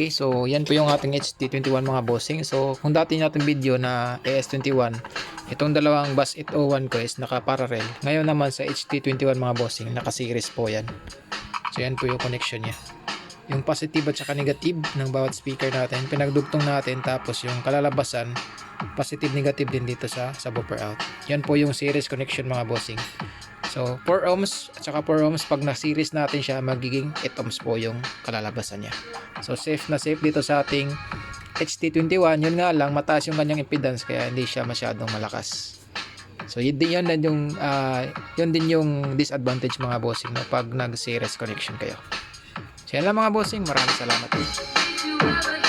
Okay, so yan po yung ating HT21 mga bossing. So kung dati natin video na AS21, itong dalawang bus 801 ko is naka-parallel. Ngayon naman sa HT21 mga bossing, naka-series po yan. So yan po yung connection niya. Yung positive at saka negative ng bawat speaker natin, pinagdugtong natin tapos yung kalalabasan, positive negative din dito sa subwoofer out. Yan po yung series connection mga bossing. So 4 ohms at saka 4 ohms pag na-series natin siya magiging 8 ohms po yung kalalabasan niya. So safe na safe dito sa ating HT21. Yun nga lang mataas yung kanyang impedance kaya hindi siya masyadong malakas. So yun din yun, din yung ah, yun din yung disadvantage mga bossing no, pag nag-series connection kayo. So yan lang mga bossing, maraming salamat. A